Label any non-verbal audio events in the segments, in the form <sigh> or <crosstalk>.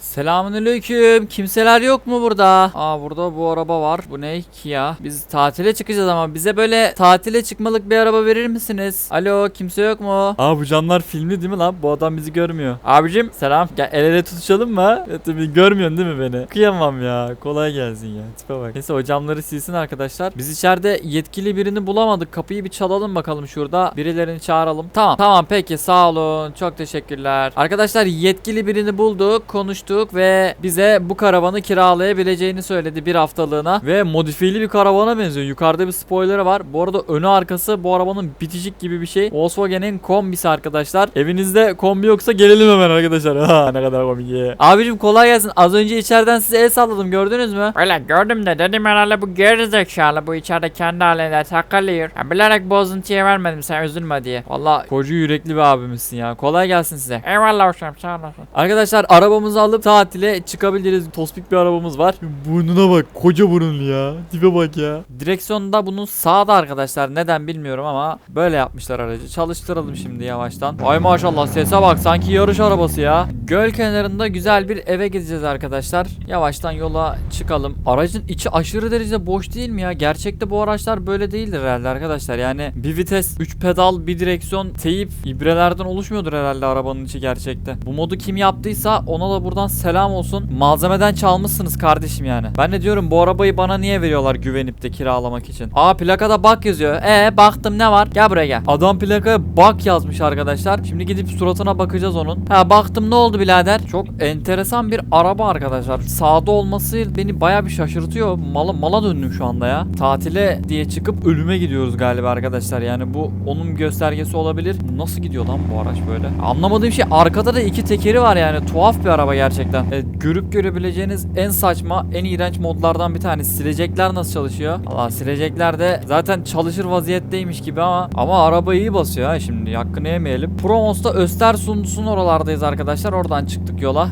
Selamünaleyküm. Kimseler yok mu burada? Aa burada bu araba var. Bu ne ki ya? Biz tatile çıkacağız ama bize böyle tatile çıkmalık bir araba verir misiniz? Alo kimse yok mu? Aa bu camlar filmli değil mi lan? Bu adam bizi görmüyor. Abicim selam. Gel el ele tutuşalım mı? Evet, tabii görmüyorsun değil mi beni? Kıyamam ya. Kolay gelsin ya. Tipe bak. Neyse o camları silsin arkadaşlar. Biz içeride yetkili birini bulamadık. Kapıyı bir çalalım bakalım şurada. Birilerini çağıralım. Tamam. Tamam peki sağ olun. Çok teşekkürler. Arkadaşlar yetkili birini bulduk. Konuştuk ve bize bu karavanı kiralayabileceğini söyledi bir haftalığına. Ve modifiyeli bir karavana benziyor. Yukarıda bir spoilerı var. Bu arada önü arkası bu arabanın bitişik gibi bir şey. Volkswagen'in kombisi arkadaşlar. Evinizde kombi yoksa gelelim hemen arkadaşlar. <laughs> Ha ne kadar komik ya. Abicim kolay gelsin. Az önce içeriden size el salladım gördünüz mü? Öyle gördüm de dedim herhalde bu gerizekalı bu içeride kendi halinde takılıyor. Ya bilerek bozuntuya vermedim sen üzülme diye. Valla koca yürekli bir abimizsin ya. Kolay gelsin size. Eyvallah hocam sağ olasın. Arkadaşlar arabamızı alıp tatile çıkabiliriz. Tospik bir arabamız var. Burnuna bak. Koca burunlu ya. Tipe bak ya. Direksiyonda bunun sağda arkadaşlar. Neden bilmiyorum ama böyle yapmışlar aracı. Çalıştıralım şimdi yavaştan. Ay maşallah sese bak. Sanki yarış arabası ya. Göl kenarında güzel bir eve gideceğiz arkadaşlar. Yavaştan yola çıkalım. Aracın içi aşırı derecede boş değil mi ya? Gerçekte bu araçlar böyle değildir herhalde arkadaşlar. Yani bir vites, 3 pedal, bir direksiyon, teyip, ibrelerden oluşmuyordur herhalde arabanın içi gerçekte. Bu modu kim yaptıysa ona da buradan selam olsun. Malzemeden çalmışsınız kardeşim yani. Ben de diyorum bu arabayı bana niye veriyorlar güvenip de kiralamak için. Aa plakada bak yazıyor. E baktım ne var? Gel buraya gel. Adam plakaya bak yazmış arkadaşlar. Şimdi gidip suratına bakacağız onun. Ha baktım ne oldu birader? Çok enteresan bir araba arkadaşlar. Sağda olması beni baya bir şaşırtıyor. Mala, mala döndüm şu anda ya. Tatile diye çıkıp ölüme gidiyoruz galiba arkadaşlar. Yani bu onun göstergesi olabilir. Nasıl gidiyor lan bu araç böyle? Anlamadığım şey arkada da iki tekeri var yani. Tuhaf bir araba gerçekten. Evet, görüp görebileceğiniz en saçma, en iğrenç modlardan bir tanesi. Silecekler nasıl çalışıyor? Allah silecekler de zaten çalışır vaziyetteymiş gibi ama ama araba iyi basıyor ha şimdi. Hakkını yemeyelim. Promos'ta Östersund'un oralardayız arkadaşlar. Oradan çıktık yola.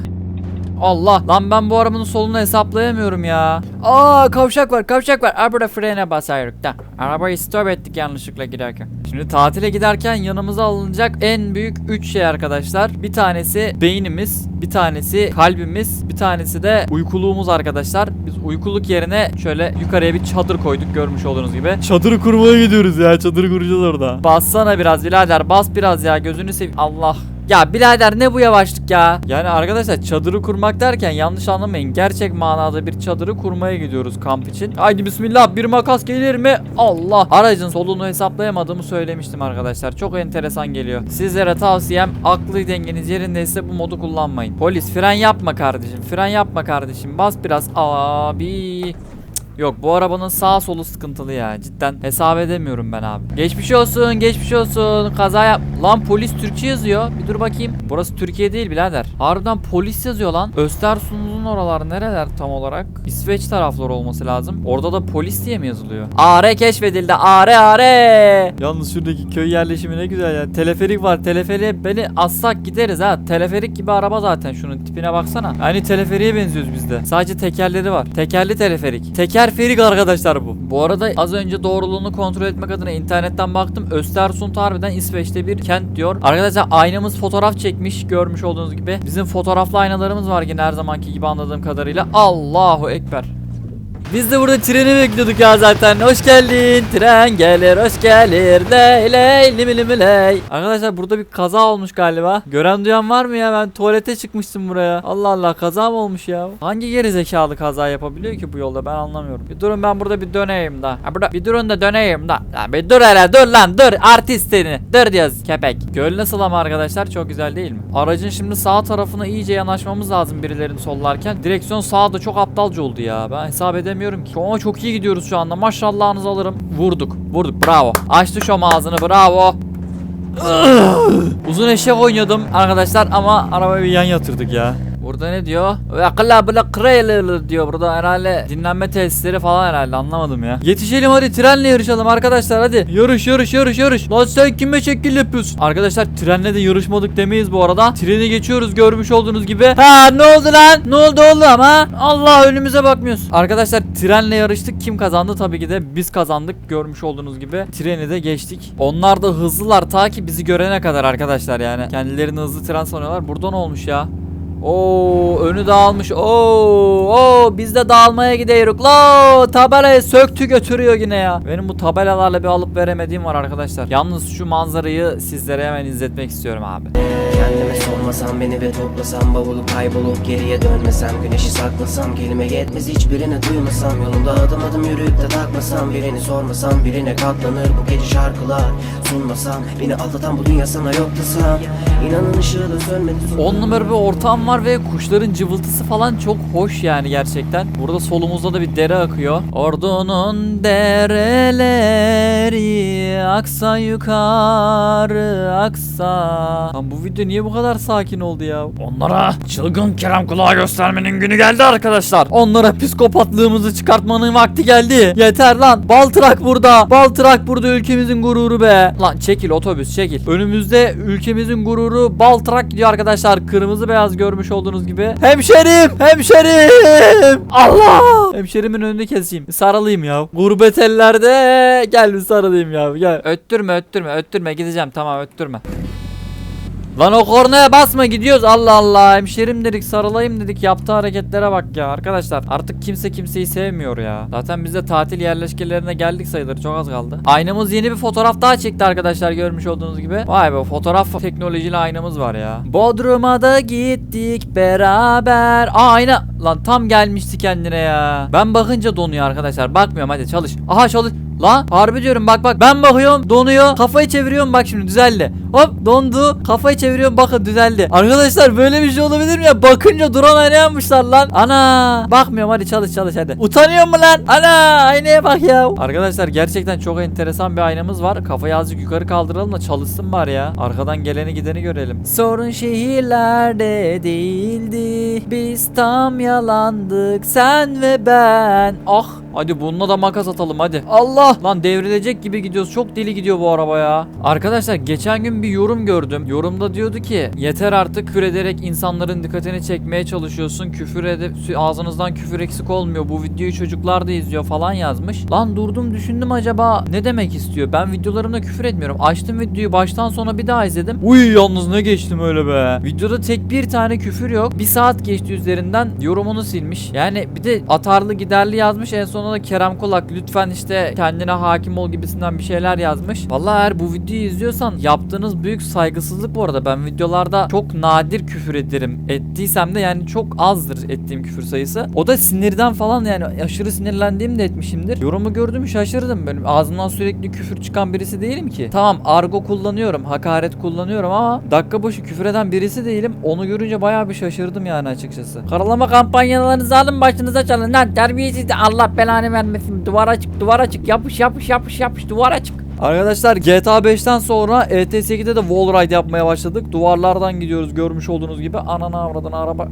Allah lan ben bu arabanın solunu hesaplayamıyorum ya. Aa kavşak var kavşak var. Aa burada frene basardık da. Arabayı stop ettik yanlışlıkla giderken. Şimdi tatile giderken yanımıza alınacak en büyük 3 şey arkadaşlar. Bir tanesi beynimiz, bir tanesi kalbimiz, bir tanesi de uykuluğumuz arkadaşlar. Biz uykuluk yerine şöyle yukarıya bir çadır koyduk görmüş olduğunuz gibi. Çadırı kurmaya gidiyoruz ya. Çadırı kuracağız orada. Bassana biraz birader. Bas biraz ya. Gözünü seveyim. Allah. Ya birader ne bu yavaşlık ya? Yani arkadaşlar çadırı kurmak derken yanlış anlamayın. Gerçek manada bir çadırı kurmaya gidiyoruz kamp için. Haydi bismillah bir makas gelir mi? Allah. Aracın solunu hesaplayamadığımı söylemiştim arkadaşlar. Çok enteresan geliyor. Sizlere tavsiyem aklı dengeniz yerindeyse bu modu kullanmayın. Polis fren yapma kardeşim. Fren yapma kardeşim. Bas biraz. Abi. Yok bu arabanın sağ solu sıkıntılı ya. Cidden hesap edemiyorum ben abi. Geçmiş olsun, geçmiş olsun. Kaza yap. Lan polis Türkçe yazıyor. Bir dur bakayım. Burası Türkiye değil birader. Harbiden polis yazıyor lan. Östersund'un oralar nereler tam olarak? İsveç tarafları olması lazım. Orada da polis diye mi yazılıyor? Are keşfedildi. Are are. Yalnız şuradaki köy yerleşimi ne güzel ya. Teleferik var. Teleferiğe beni assak gideriz ha. Teleferik gibi araba zaten. Şunun tipine baksana. Aynı teleferiğe benziyoruz biz de. Sadece tekerleri var. Tekerli teleferik. Teker ferik arkadaşlar bu. Bu arada az önce doğruluğunu kontrol etmek adına internetten baktım. Östersund harbiden İsveç'te bir kent diyor. Arkadaşlar aynamız fotoğraf çekmiş görmüş olduğunuz gibi. Bizim fotoğraflı aynalarımız var yine her zamanki gibi anladığım kadarıyla. Allahu Ekber. Biz de burada treni bekliyorduk ya zaten. Hoş geldin. Tren gelir, hoş gelir. Ley ley limi limi ley. Arkadaşlar burada bir kaza olmuş galiba. Gören duyan var mı ya? Ben tuvalete çıkmıştım buraya. Allah Allah kaza mı olmuş ya? Hangi geri zekalı kaza yapabiliyor ki bu yolda? Ben anlamıyorum. Bir durun ben burada bir döneyim da. Ha burada bir durun da döneyim da. Lan bir dur hele dur lan dur. Artist seni. Dur diyoruz kepek. Göl nasıl ama arkadaşlar? Çok güzel değil mi? Aracın şimdi sağ tarafına iyice yanaşmamız lazım birilerini sollarken. Direksiyon sağda çok aptalca oldu ya. Ben hesap edemiyorum ki. Ama çok iyi gidiyoruz şu anda. Maşallahınızı alırım. Vurduk. Vurduk. Bravo. Açtı şu ağzını. Bravo. Uzun eşek oynuyordum arkadaşlar ama arabayı bir yan yatırdık ya. Burada ne diyor? Akıllı böyle kraylı diyor burada herhalde dinlenme tesisleri falan herhalde anlamadım ya. Yetişelim hadi trenle yarışalım arkadaşlar hadi. Yarış yarış yarış yarış. Lan sen kime şekil yapıyorsun? Arkadaşlar trenle de yarışmadık demeyiz bu arada. Treni geçiyoruz görmüş olduğunuz gibi. Ha ne oldu lan? Ne oldu oğlum ha? Allah önümüze bakmıyoruz. Arkadaşlar trenle yarıştık. Kim kazandı? Tabii ki de biz kazandık. Görmüş olduğunuz gibi. Treni de geçtik. Onlar da hızlılar ta ki bizi görene kadar arkadaşlar yani. Kendilerini hızlı tren sanıyorlar. Burada ne olmuş ya? Oo önü dağılmış. Oo oo biz de dağılmaya gidiyoruz. La tabelayı söktü götürüyor yine ya. Benim bu tabelalarla bir alıp veremediğim var arkadaşlar. Yalnız şu manzarayı sizlere hemen izletmek istiyorum abi. Kendime sormasam beni ve toplasam Bavulu kaybolup geriye dönmesem Güneşi saklasam kelime yetmez hiçbirini duymasam Yolumda adım adım yürüyüp de takmasam Birini sormasam birine katlanır bu gece şarkılar Sunmasam beni aldatan bu dünya sana yok İnanın ışığı da sönmedi 10 numara bir ortam var ve kuşların cıvıltısı falan çok hoş yani gerçekten. Burada solumuzda da bir dere akıyor. Ordunun dereleri aksa yukarı aksa. Lan bu video niye bu kadar sakin oldu ya? Onlara çılgın Kerem kulağı göstermenin günü geldi arkadaşlar. Onlara psikopatlığımızı çıkartmanın vakti geldi. Yeter lan. Baltırak burada. Baltırak burada ülkemizin gururu be. Lan çekil otobüs çekil. Önümüzde ülkemizin gururu Baltırak gidiyor arkadaşlar. Kırmızı beyaz görmüş olduğunuz gibi. Hemşerim! Hemşerim! Allah! Hemşerimin önünü keseyim. Sarılayım ya. Gurbet ellerde. Gel bir sarılayım ya. Gel. Öttürme öttürme öttürme gideceğim tamam öttürme. Lan o kornaya basma gidiyoruz. Allah Allah hemşerim dedik sarılayım dedik. Yaptığı hareketlere bak ya. Arkadaşlar artık kimse kimseyi sevmiyor ya. Zaten biz de tatil yerleşkelerine geldik sayılır. Çok az kaldı. Aynamız yeni bir fotoğraf daha çekti arkadaşlar görmüş olduğunuz gibi. Vay be fotoğraf teknolojili aynamız var ya. Bodrum'a da gittik beraber. Aa ayna! Lan tam gelmişti kendine ya. Ben bakınca donuyor arkadaşlar. Bakmıyorum hadi çalış. Aha çalış Lan harbi diyorum bak bak. Ben bakıyorum donuyor kafayı çeviriyorum. Bak şimdi düzeldi. Hop dondu kafayı çeviriyorum. Bakın düzeldi. Arkadaşlar böyle bir şey olabilir mi ya? Bakınca drone ayna yapmışlar lan. Ana! Bakmıyorum hadi çalış çalış hadi. Utanıyor mu lan? Ana aynaya bak ya. Arkadaşlar gerçekten çok enteresan bir aynamız var. Kafayı azıcık yukarı kaldıralım da çalışsın var ya. Arkadan geleni gideni görelim. Sorun şehirlerde değildi. Biz tam yalandık sen ve ben. Ah Hadi bununla da makas atalım hadi. Allah! Lan devrilecek gibi gidiyoruz. Çok deli gidiyor bu araba ya. Arkadaşlar geçen gün bir yorum gördüm. Yorumda diyordu ki yeter artık küfür ederek insanların dikkatini çekmeye çalışıyorsun. Küfür edip ağzınızdan küfür eksik olmuyor. Bu videoyu çocuklar da izliyor falan yazmış. Lan durdum düşündüm acaba ne demek istiyor? Ben videolarımda küfür etmiyorum. Açtım videoyu baştan sona bir daha izledim. Uy yalnız ne geçtim öyle be. Videoda tek bir tane küfür yok. Bir saat geçti üzerinden yorumunu silmiş. Yani bir de atarlı giderli yazmış en sonunda da Kerem Kolak lütfen işte kendine hakim ol gibisinden bir şeyler yazmış. Vallahi eğer bu videoyu izliyorsan yaptığınız büyük saygısızlık bu arada. Ben videolarda çok nadir küfür ederim. Ettiysem de yani çok azdır ettiğim küfür sayısı. O da sinirden falan yani aşırı sinirlendiğim de etmişimdir. Yorumu gördüm şaşırdım. Benim ağzımdan sürekli küfür çıkan birisi değilim ki. Tamam argo kullanıyorum, hakaret kullanıyorum ama dakika başı küfür eden birisi değilim. Onu görünce bayağı bir şaşırdım yani açıkçası. Karalama kampanyalarınızı alın başınıza çalın lan terbiyesiz Allah belanı vermesin. Duvara çık duvara çık yapış yapış yapış yapış duvara çık. Arkadaşlar GTA 5'ten sonra E ETS2'de de wall ride yapmaya başladık. Duvarlardan gidiyoruz görmüş olduğunuz gibi. Anana avradına araba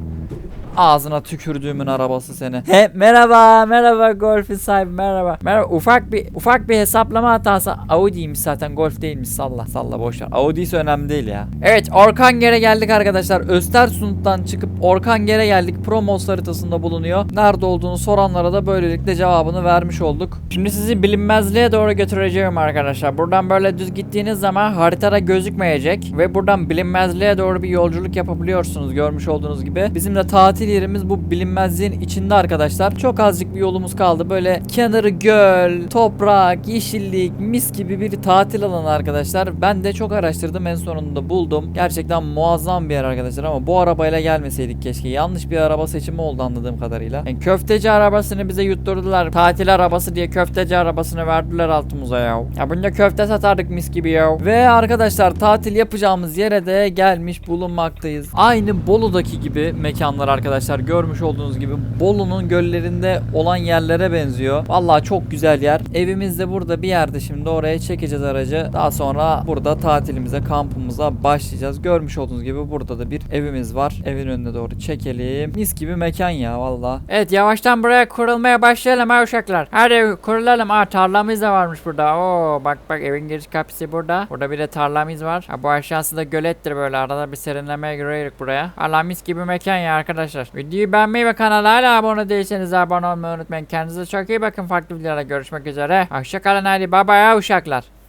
Ağzına tükürdüğümün arabası seni. He merhaba merhaba Golf'in sahibi merhaba. Merhaba ufak bir ufak bir hesaplama hatası. Audi'ymiş zaten Golf değilmiş salla salla boşver. Audi ise önemli değil ya. Evet Orkanger'e geldik arkadaşlar. Östersund'dan çıkıp Orkanger'e geldik. Promos haritasında bulunuyor. Nerede olduğunu soranlara da böylelikle cevabını vermiş olduk. Şimdi sizi bilinmezliğe doğru götüreceğim arkadaşlar. Buradan böyle düz gittiğiniz zaman haritada gözükmeyecek ve buradan bilinmezliğe doğru bir yolculuk yapabiliyorsunuz görmüş olduğunuz gibi. Bizim de tatil yerimiz bu bilinmezliğin içinde arkadaşlar. Çok azıcık bir yolumuz kaldı. Böyle kenarı göl, toprak, yeşillik, mis gibi bir tatil alanı arkadaşlar. Ben de çok araştırdım en sonunda buldum. Gerçekten muazzam bir yer arkadaşlar ama bu arabayla gelmeseydik keşke. Yanlış bir araba seçimi oldu anladığım kadarıyla. Yani köfteci arabasını bize yutturdular. Tatil arabası diye köfteci arabasını verdiler altımıza ya. Ya bunda köfte satardık mis gibi ya. Ve arkadaşlar tatil yapacağımız yere de gelmiş bulunmaktayız. Aynı Bolu'daki gibi mekanlar arkadaşlar görmüş olduğunuz gibi Bolu'nun göllerinde olan yerlere benziyor. Vallahi çok güzel yer. Evimiz de burada bir yerde şimdi oraya çekeceğiz aracı. Daha sonra burada tatilimize, kampımıza başlayacağız. Görmüş olduğunuz gibi burada da bir evimiz var. Evin önüne doğru çekelim. Mis gibi mekan ya valla. Evet yavaştan buraya kurulmaya başlayalım ha uşaklar. Hadi kurulalım. Aa tarlamız da varmış burada. Oo bak bak evin giriş kapısı burada. Burada bir de tarlamız var. Ha, bu aşağısı da gölettir böyle. Arada bir serinlemeye giriyoruz buraya. Valla mis gibi mekan ya arkadaşlar. Videoyu beğenmeyi ve kanala hala abone değilseniz abone olmayı unutmayın. Kendinize çok iyi bakın. Farklı videolarda görüşmek üzere. Hoşçakalın hadi. Ha uşaklar.